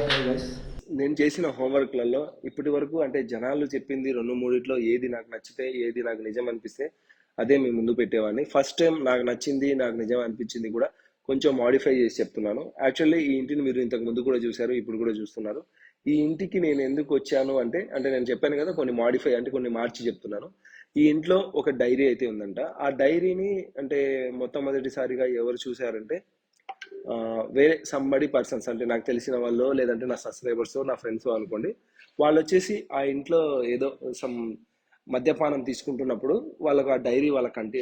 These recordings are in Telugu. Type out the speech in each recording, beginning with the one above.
హాయ్ గైస్ నేను చేసిన హోంవర్క్లలో ఇప్పటి వరకు అంటే జనాలు చెప్పింది రెండు మూడిట్లో ఏది నాకు నచ్చితే ఏది నాకు నిజం అనిపిస్తే అదే మీ ముందు పెట్టేవాడిని. ఫస్ట్ టైం నాకు నచ్చింది నాకు నిజం అనిపించింది కూడా కొంచెం మాడిఫై చేసి చెప్తున్నాను. యాక్చువల్లీ ఈ ఇంటిని మీరు ఇంతకు ముందు కూడా చూశారు ఇప్పుడు కూడా చూస్తున్నారు. ఈ ఇంటికి నేను ఎందుకు వచ్చాను అంటే అంటే నేను చెప్పాను కదా కొన్ని మాడిఫై అంటే కొన్ని మార్చి చెప్తున్నాను. ఈ ఇంట్లో ఒక డైరీ అయితే ఉందంట. ఆ డైరీని అంటే మొట్టమొదటిసారిగా ఎవరు చూశారంటే వేరే సంబడి పర్సన్స్ అంటే నాకు తెలిసిన వాళ్ళు లేదంటే నా సబ్స్క్రైబర్స్ నా ఫ్రెండ్స్ అనుకోండి వాళ్ళు వచ్చేసి ఆ ఇంట్లో ఏదో సమ్ మద్యపానం తీసుకుంటున్నప్పుడు వాళ్ళకు ఆ డైరీ వాళ్ళ కంటి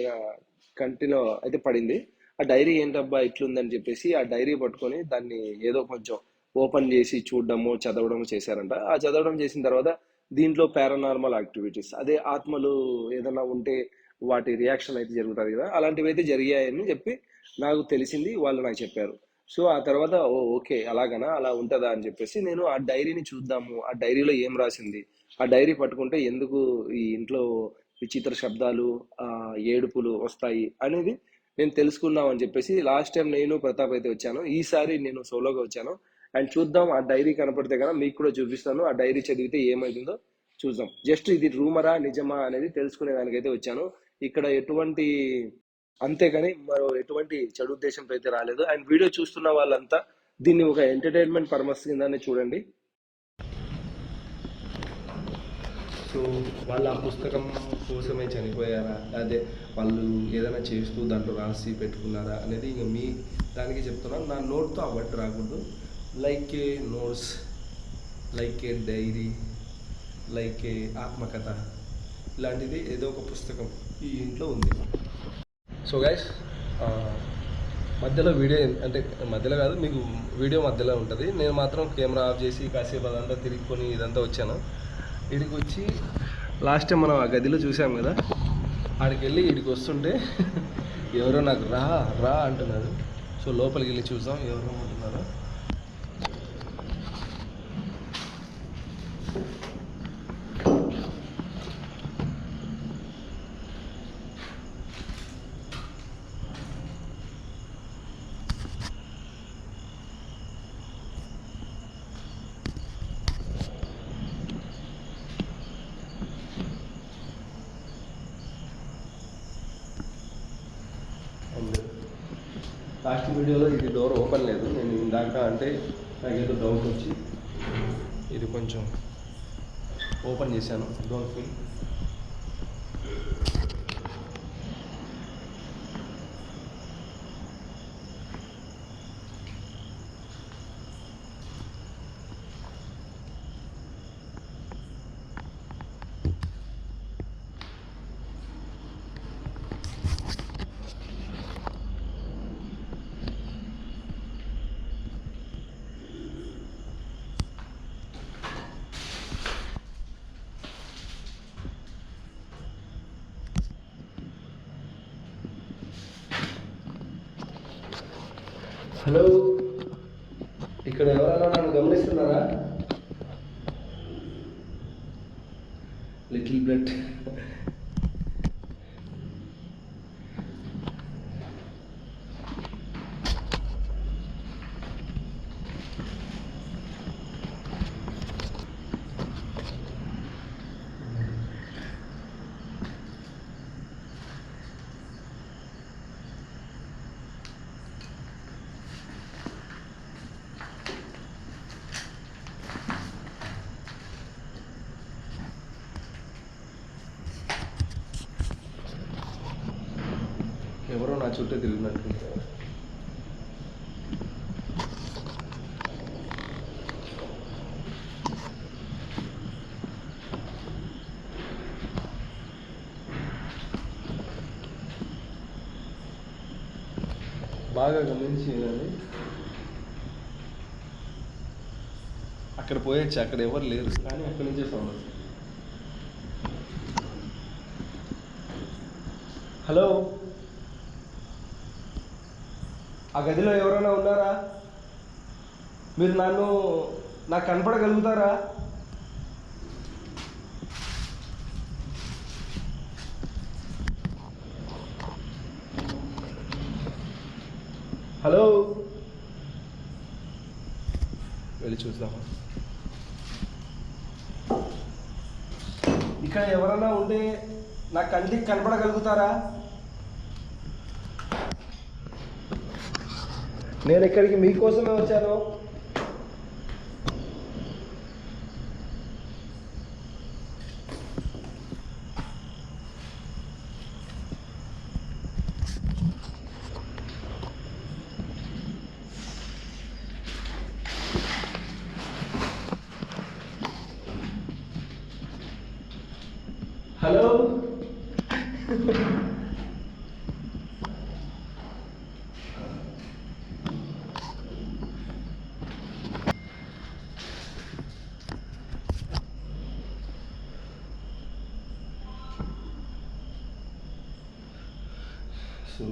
కంటిలో అయితే పడింది. ఆ డైరీ ఏంటబ్బా ఇట్లుందని చెప్పేసి ఆ డైరీ పట్టుకొని దాన్ని ఏదో కొంచెం ఓపెన్ చేసి చూడడము చదవడము చేశారంట. ఆ చదవడం చేసిన తర్వాత దీంట్లో పారానార్మల్ యాక్టివిటీస్ అదే ఆత్మలు ఏదైనా ఉంటే వాటి రియాక్షన్ అయితే జరుగుతుంది కదా అలాంటివి అయితే జరిగాయని చెప్పి నాకు తెలిసింది వాళ్ళు నాకు చెప్పారు. సో ఆ తర్వాత ఓ ఓకే అలాగనా అలా ఉంటుందా అని చెప్పేసి నేను ఆ డైరీని చూద్దాము ఆ డైరీలో ఏం రాసింది ఆ డైరీ పట్టుకుంటే ఎందుకు ఈ ఇంట్లో విచిత్ర శబ్దాలు ఏడుపులు వస్తాయి అనేది నేను తెలుసుకుందాం అని చెప్పేసి లాస్ట్ టైం నేను ప్రతాప్ అయితే వచ్చాను ఈసారి నేను సోలోగా వచ్చాను. అండ్ చూద్దాం ఆ డైరీ కనపడితే కదా మీకు కూడా చూపిస్తాను ఆ డైరీ చదివితే ఏమైతుందో చూద్దాం. జస్ట్ ఇది రూమరా నిజమా అనేది తెలుసుకునే దానికైతే వచ్చాను. ఇక్కడ ఎటువంటి అంతేగాని మరో ఎటువంటి చెడు ఉద్దేశంతో అయితే రాలేదు. అండ్ వీడియో చూస్తున్న వాళ్ళంతా దీన్ని ఒక ఎంటర్టైన్మెంట్ పర్మస్ కిందనే చూడండి. సో వాళ్ళు ఆ పుస్తకం కోసమే చనిపోయారా? అదే వాళ్ళు ఏదైనా చేస్తూ దాంట్లో రాసి పెట్టుకున్నారా అనేది ఇంకా మీ దానికి చెప్తున్నాను. నా నోట్తో అవ్వట్టు రాకూడదు. Like a notes like a diary like a ఆత్మకథ ఇలాంటిది ఏదో ఒక పుస్తకం ఈ ఇంట్లో ఉంది. సో గైస్ మధ్యలో వీడియో అంటే మధ్యలో కాదు మీకు వీడియో మధ్యలో ఉంటుంది. నేను మాత్రం కెమెరా ఆఫ్ చేసి కాసేపు అదంతా తిరిగికొని ఇదంతా వచ్చాను. ఇడికి వచ్చి లాస్ట్ టైం మనం ఆ గదిలో చూసాం కదా ఆడికి వెళ్ళి ఇడికి వస్తుంటే ఎవరో నాకు రా రా అంటున్నారు. సో లోపలికి వెళ్ళి చూసాం ఎవరో అంటున్నారో అండ్ లాస్ట్ వీడియోలో ఇది డోర్ ఓపెన్ లేదు. నేను ఇందాక అంటే నాకేదో డౌట్ వచ్చి ఇది కొంచెం ఓపెన్ చేశాను. డోర్ ఫిల్ హలో. ఇక్కడ ఎవరైనా నన్ను గమనిస్తున్నారా? లిటిల్ బ్లడ్ ఎవరో నా చుట్టూ తిరిగినట్టు. బాగా గమనించి అక్కడ పోయొచ్చు అక్కడ ఎవరు లేరు. కానీ అక్కడి నుంచే సౌండ్ వస్తుంది. హలో? ఆ గదిలో ఎవరైనా ఉన్నారా? మీరు నన్ను నాకు కనపడగలుగుతారా? హలో? వెళ్ళి చూద్దామా? ఇక్కడ ఎవరైనా ఉంటే నా కంటికి కనపడగలుగుతారా? నేను ఇక్కడికి మీకోసమే వచ్చాను హలో సో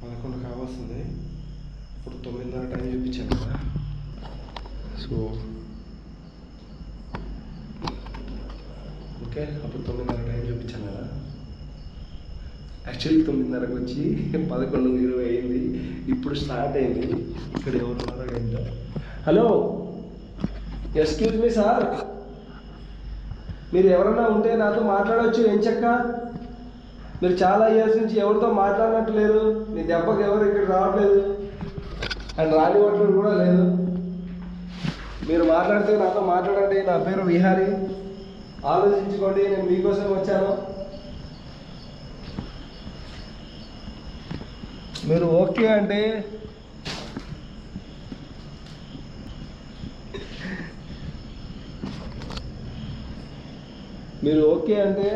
పదకొండు కావాల్సింది. ఇప్పుడు తొమ్మిదిన్నర టైం చూపించాను కదా. సో ఓకే అప్పుడు తొమ్మిదిన్నర టైం చూపించాను కదా. యాక్చువల్లీ తొమ్మిదిన్నరకు వచ్చి పదకొండు ఇరవై అయింది. ఇప్పుడు స్టార్ట్ అయింది. ఇక్కడ ఎవరున్నారో ఏంటో. Hello excuse me sir. మీరు ఎవరన్నా ఉంటే నాతో మాట్లాడవచ్చు ఏం చెక్క? మీరు చాలా ఇయర్స్ నుంచి ఎవరితో మాట్లాడినట్టు లేరు. నీ దెబ్బకి ఎవరు ఇక్కడ రావట్లేదు. అండ్ రానివ్వట్లేదు కూడా లేదు. మీరు మాట్లాడితే నాతో మాట్లాడండి. నా పేరు విహారీ. ఆలోచించుకోండి నేను మీకోసం వచ్చాను. మీరు ఓకే అంటే మీరు ఓకే అంటే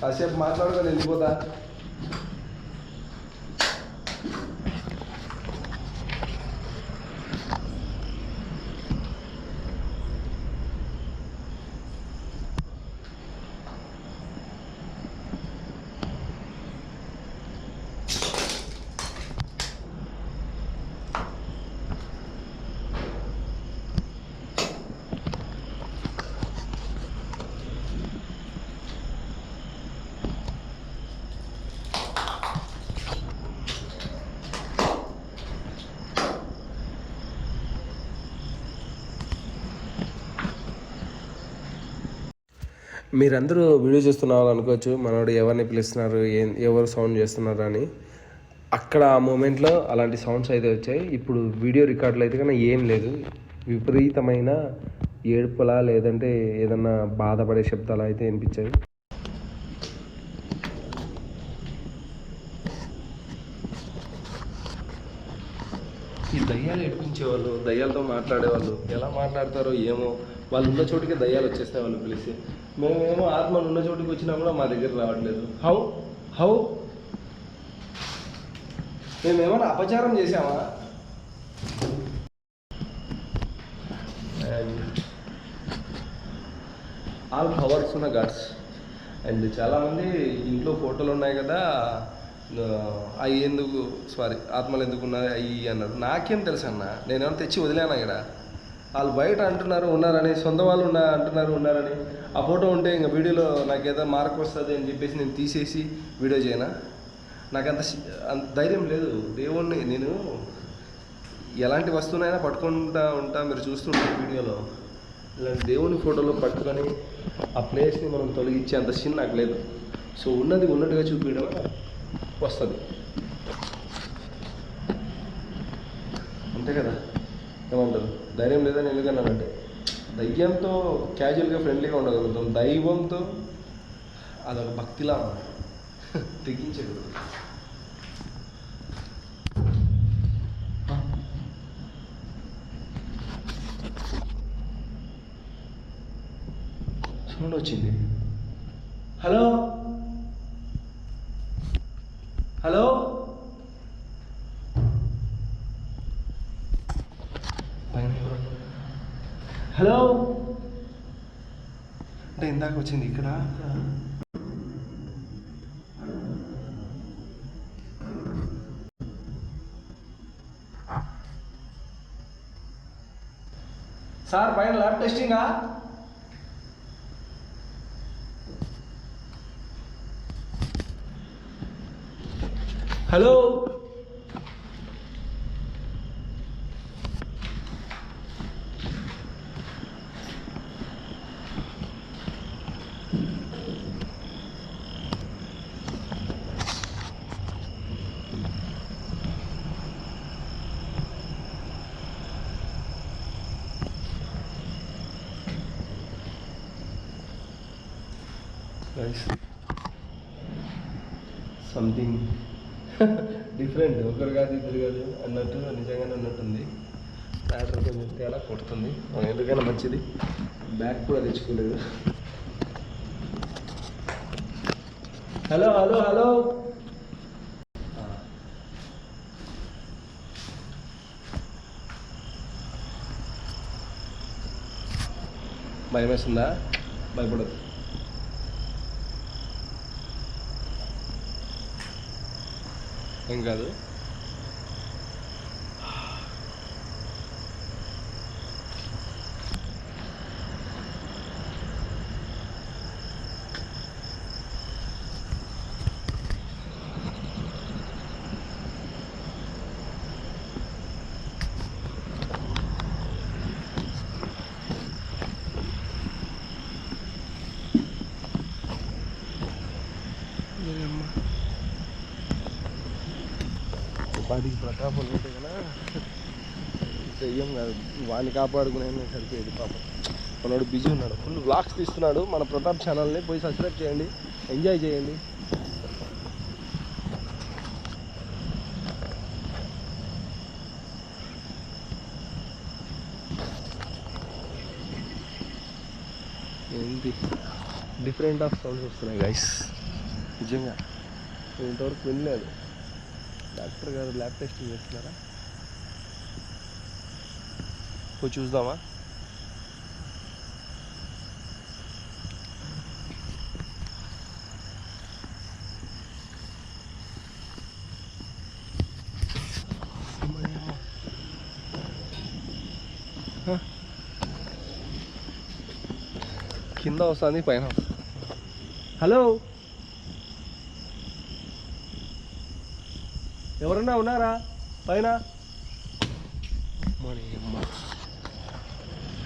కాసేపు మాట్లాడుకొని వెళ్ళిపోతా. మీరందరూ వీడియో చూస్తున్నారు అనుకోవచ్చు మనోడు ఎవరిని పిలుస్తున్నారు ఏం ఎవరు సౌండ్ చేస్తున్నారు అని. అక్కడ ఆ మూమెంట్లో అలాంటి సౌండ్స్ అయితే వచ్చాయి. ఇప్పుడు వీడియో రికార్డులు అయితే కానీ ఏం లేదు. విపరీతమైన ఏడుపులా లేదంటే ఏదన్నా బాధపడే శబ్దాలు అయితే వినిపించాయి. ఈ దయ్యాలు ఏడిపించేవాళ్ళు దయ్యాలతో మాట్లాడేవాళ్ళు ఎలా మాట్లాడతారో ఏమో వాళ్ళు ఉన్న చోటికి దయ్యాలు వచ్చేస్తాయి వాళ్ళు పిలిచి మేమేమో ఆత్మలు ఉన్న చోటికి వచ్చినా కూడా మా దగ్గర రావట్లేదు. హౌ? హౌ? మేమేమైనా అపచారం చేసామా అండ్ ఆల్ పవర్స్ ఉన్న గాడ్స్ అండ్ చాలామంది ఇంట్లో ఫోటోలు ఉన్నాయి కదా. అవి ఎందుకు సారీ ఆత్మలు ఎందుకు ఉన్నాయి అవి అన్నారు. నాకేం తెలుసు అన్న నేనేమో తెచ్చి వదిలేనా ఇక్కడ? వాళ్ళు బయట అంటున్నారు ఉన్నారని సొంత వాళ్ళు ఉన్నా అంటున్నారు ఉన్నారని. ఆ ఫోటో ఉంటే ఇంకా వీడియోలో నాకు ఏదో మార్క్ వస్తుంది అని చెప్పేసి నేను తీసేసి వీడియో చేయనా? నాకు అంత అంత ధైర్యం లేదు. దేవుణ్ణి నేను ఎలాంటి వస్తువునైనా పట్టుకుంటా ఉంటా మీరు చూస్తుంటారు వీడియోలో. ఇలాంటి దేవుని ఫోటోలో పట్టుకొని ఆ ప్లేస్ని మనం తొలగించే అంత సీన్ నాకు లేదు. సో ఉన్నది ఉన్నట్టుగా చూపించడం వస్తుంది. అంతే కదా? ఏమంటారు? ధైర్యం లేదని ఎందుకన్నానంటే దయ్యంతో క్యాజువల్గా ఫ్రెండ్లీగా ఉండగలుగుతాం దైవంతో అదొక భక్తిలా తెగించగలుగుతాం సౌండ్ వచ్చింది. హలో హలో పైన ఎవరు? హలో. అంటే ఇందాక వచ్చింది ఇక్కడ. సార్ పైన ల్యాబ్ టెస్టింగా? హలో. గైస్ సంథింగ్ డిఫరెంట్ ఒకరు కాదు ఇద్దరు కాదు అన్నట్టు నిజంగానే ఉన్నట్టుంది బ్యాటర్ కొంచెం తేడా కొడుతుంది. ఎందుకైనా మంచిది. బ్యాగ్ కూడా తెచ్చుకోలేదు హలో హలో హలో ah. భయం వేస్తుందా భయపడదు ఏం కాదు వాడికి ప్రతాపం ఉంటే కదా. చెయ్యం కాదు. వాడిని కాపాడుకునే సరిపోయేది పాపం. మనోడు బిజీ ఉన్నాడు. ఫుల్ బ్లాగ్స్ తీస్తున్నాడు. మన ప్రతాప్ ఛానల్ని పోయి సబ్స్క్రైబ్ చేయండి. ఎంజాయ్ చేయండి. ఏంటి? డిఫరెంట్ ఆఫ్ సౌండ్స్ వస్తున్నాయి గైస్ నిజంగా. ఇంతవరకు వినలేదు. డాక్టర్ గారు ల్యాబ్ టెస్టింగ్ చేస్తున్నారా? పోయి చూద్దామా? హ? కింద వస్తుంది పైన. హలో ఎవరన్నా ఉన్నారా? పైన?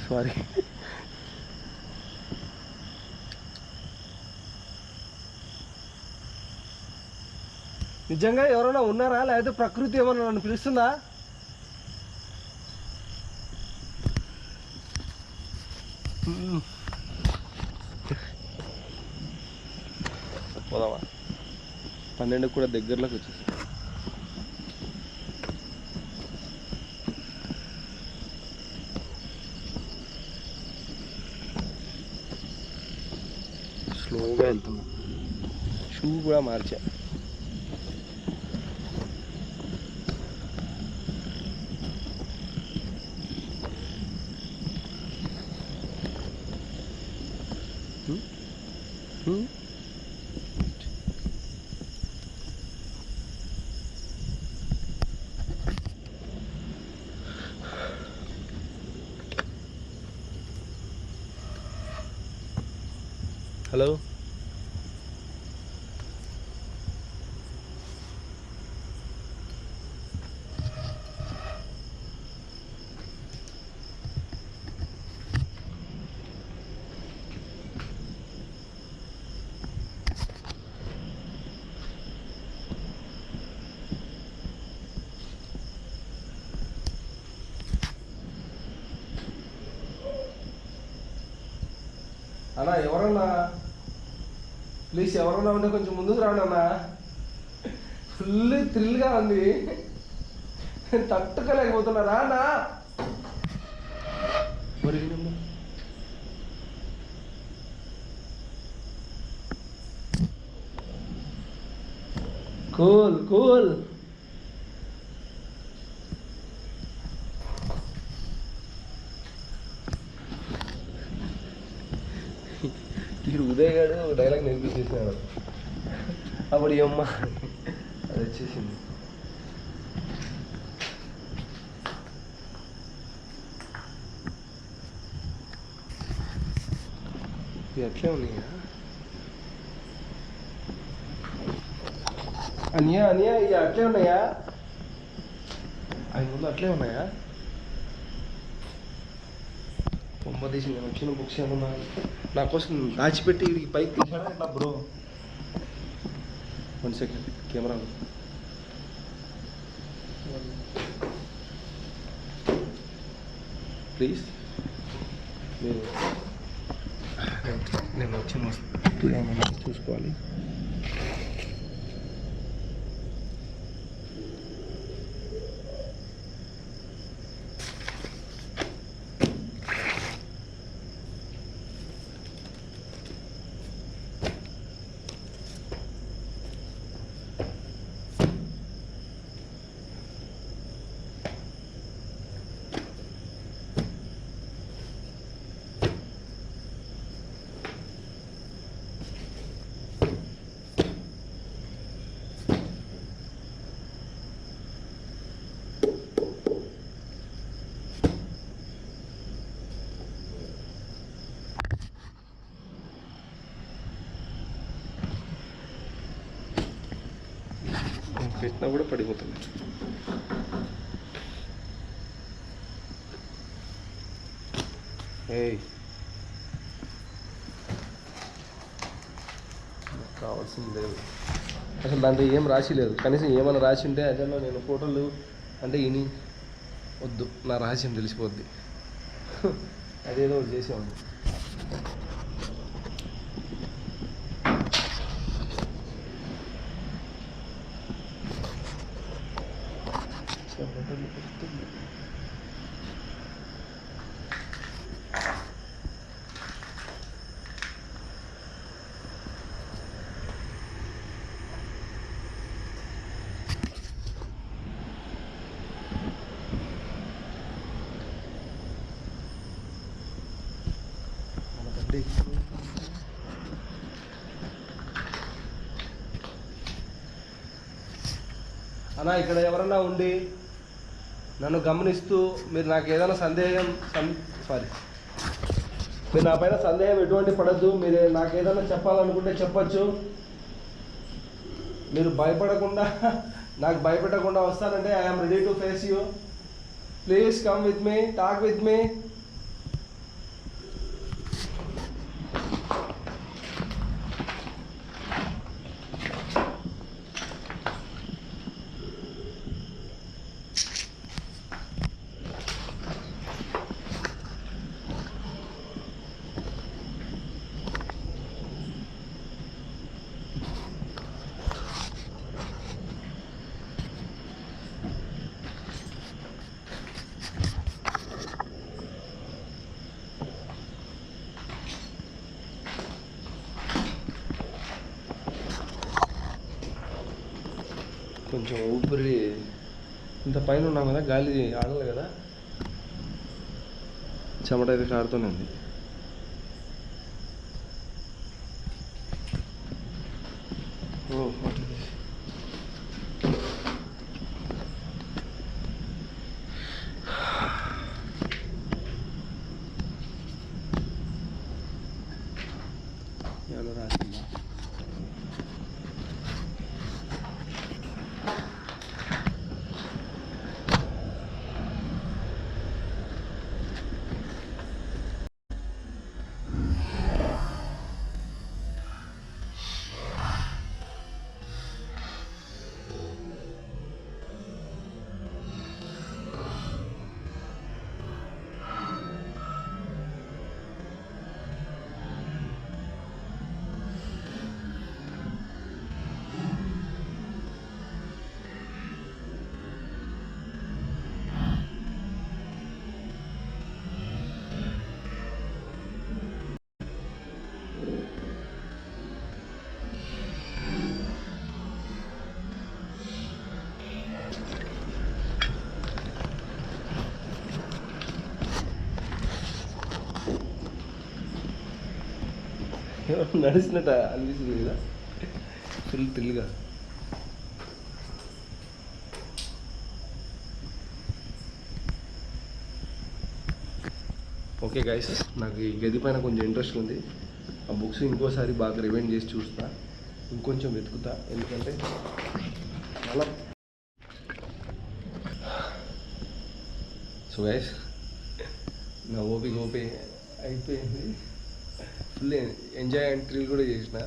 సారీ నిజంగా ఎవరైనా ఉన్నారా? లేకపోతే ప్రకృతి ఏమన్నా నన్ను పిలుస్తుందా. పోదామా? పన్నెండు కూడా దగ్గరలోకి వచ్చేసి. కూడా మార్చా అన్నా ఎవరన్నా? ప్లీజ్ ఎవరన్నా ఉంటే కొంచెం ముందుకు రాండి అన్న. ఫుల్ థ్రిల్గా ఉంది. తట్టుకోలేకపోతున్నారా అన్నా. కూల్ కూల్ ఈ ఉదయ్ గారు ఒక డైలాగ్ అప్పుడు ఈ అమ్మ అది వచ్చేసింది. ఇవి అట్లే ఉన్నాయా? అనియా అనియా ఇవి అట్లే ఉన్నాయా? అవి ముందు అట్లే ఉన్నాయా? కొంపదీసి నేను వచ్చిన బుక్స్ ఏమన్నా నా కోసం దాచిపెట్టి వీడికి పైకి తీసాడా ఎట్లా bro one second camera please మీరు నేను వచ్చిన వస్తువు ఏమన్నా చూసుకోవాలి. పెట్టినా కూడా పడిపోతుంది ఏయ్. నాకు కావాల్సింది లేదు. అసలు దాంట్లో ఏం రాసి లేదు. కనీసం ఏమైనా రాసి ఉంటే అదేలో నేను ఫోటోలు అంటే ఇని వద్దు. నా రహస్యం తెలిసిపోద్ది. అదేదో ఒకటి అన్నా ఇక్కడ ఎవరన్నా ఉండి నన్ను గమనిస్తూ మీరు నాకు ఏదైనా సందేహం సారీ మీరు నా పైన సందేహం ఎటువంటి పడద్దు మీరు నాకు ఏదైనా చెప్పాలనుకుంటే చెప్పచ్చు. మీరు భయపడకుండా నాకు భయపెట్టకుండా వస్తానంటే I'm ready to face you please come with me talk with me కొంచెం ఊపిరి ఇంత పైన ఉన్నాం కదా గాలి ఆడలేదు కదా. చెమట అయితే కారుతూనే ఉంది. నడిచినట్ట అనిపిస్తుంది కదా. ఫుల్ థ్రిల్గా. ఓకే గైస్ నాకు ఈ గది పైన కొంచెం ఇంట్రెస్ట్ ఉంది. ఆ బుక్స్ ఇంకోసారి బాగా రివైండ్ చేసి చూస్తా. ఇంకొంచెం వెతుకుతా. ఎందుకంటే చాలా సో గైస్ నా ఓపిక ఓపి అయిపోయింది. ఫుల్ ఎంజాయ్ థ్రిల్ కూడా చేసిన.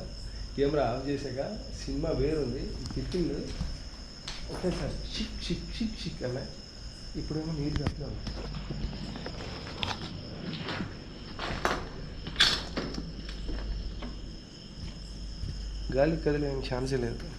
కెమెరా ఆఫ్ చేశాక సినిమా వేరుంది తిప్పింది ఒకసారి షిక్ షిక్ షిక్ షిక్ అన్న. ఇప్పుడేమో నీట్గా అట్లా ఉంది. గాలి కదిలే ఛాన్సే లేదు.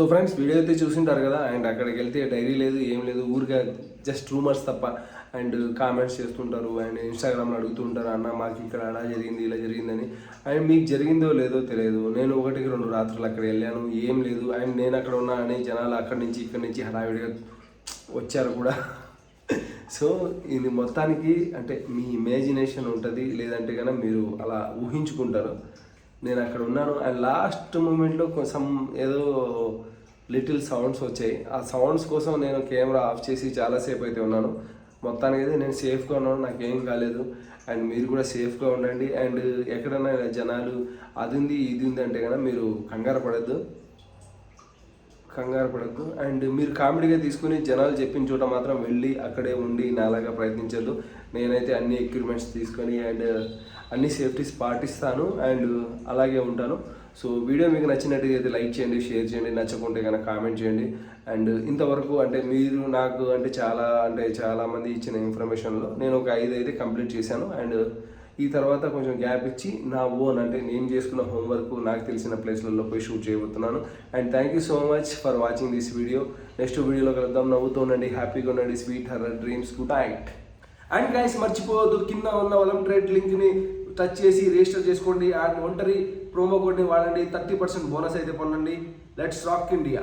సో ఫ్రెండ్స్ వీడియో అయితే చూసింటారు కదా అండ్ అక్కడికి వెళ్తే డైరీ లేదు ఏం లేదు ఊరికే జస్ట్ రూమర్స్ తప్ప. అండ్ కామెంట్స్ చేస్తుంటారు అండ్ ఇన్స్టాగ్రామ్లో అడుగుతుంటారు అన్న మాకు ఇక్కడ అలా జరిగింది ఇలా జరిగిందని. అండ్ మీకు జరిగిందో లేదో తెలియదు. నేను ఒకటికి రెండు రాత్రులు అక్కడ వెళ్ళాను ఏం లేదు. అండ్ నేను అక్కడ ఉన్నా అని జనాలు అక్కడి నుంచి ఇక్కడి నుంచి హడావిడిగా వచ్చారు కూడా. సో ఇది మొత్తానికి అంటే మీ ఇమాజినేషన్ ఉంటుంది లేదంటే కనుక మీరు అలా ఊహించుకుంటారు. నేను అక్కడ ఉన్నాను అండ్ లాస్ట్ మూమెంట్లో కొంచెం ఏదో లిటిల్ సౌండ్స్ వచ్చాయి. ఆ సౌండ్స్ కోసం నేను కెమెరా ఆఫ్ చేసి చాలాసేపు అయితే ఉన్నాను. మొత్తానికి అయితే నేను సేఫ్గా ఉన్నాను. నాకేం కాలేదు. అండ్ మీరు కూడా సేఫ్గా ఉండండి. అండ్ ఎక్కడైనా జనాలు అది ఉంది ఇది ఉంది అంటే కనుక మీరు కంగారు పడద్దు. కంగారు పడద్దు. అండ్ మీరు కామెడీగా తీసుకుని జనాలు చెప్పిన చోట మాత్రం వెళ్ళి అక్కడే ఉండి నాలాగా ప్రయత్నించద్దు. నేనైతే అన్ని ఎక్విప్మెంట్స్ తీసుకొని అండ్ అన్ని సేఫ్టీస్ పాటిస్తాను. అండ్ అలాగే ఉంటాను. సో వీడియో మీకు నచ్చినట్టయితే అయితే లైక్ చేయండి షేర్ చేయండి నచ్చకుంటే కనుక కామెంట్ చేయండి. అండ్ ఇంతవరకు అంటే మీరు నాకు అంటే చాలా అంటే చాలా మంది ఇచ్చిన ఇన్ఫర్మేషన్లో నేను ఒక ఐదు అయితే కంప్లీట్ చేశాను. అండ్ ఈ తర్వాత కొంచెం గ్యాప్ ఇచ్చి నా ఓన్ అంటే నేను చేసుకున్న హోంవర్క్ నాకు తెలిసిన ప్లేస్లలో పోయి షూట్ చేయబోతున్నాను. And thank you so much for watching this video next వీడియోలో కలుద్దాం. నవ్వుతూ ఉండండి హ్యాపీగా ఉండండి. Sweet her dreams good night and guys మర్చిపోవద్దు. కింద ఉన్న వలం ట్రేడ్ లింక్ని టచ్ చేసి రిజిస్టర్ చేసుకోండి. అండ్ ఒంటరి ప్రోమో కోడ్ని వాడండి థర్టీ పర్సెంట్ బోనస్ అయితే పొందండి. Let's rock India.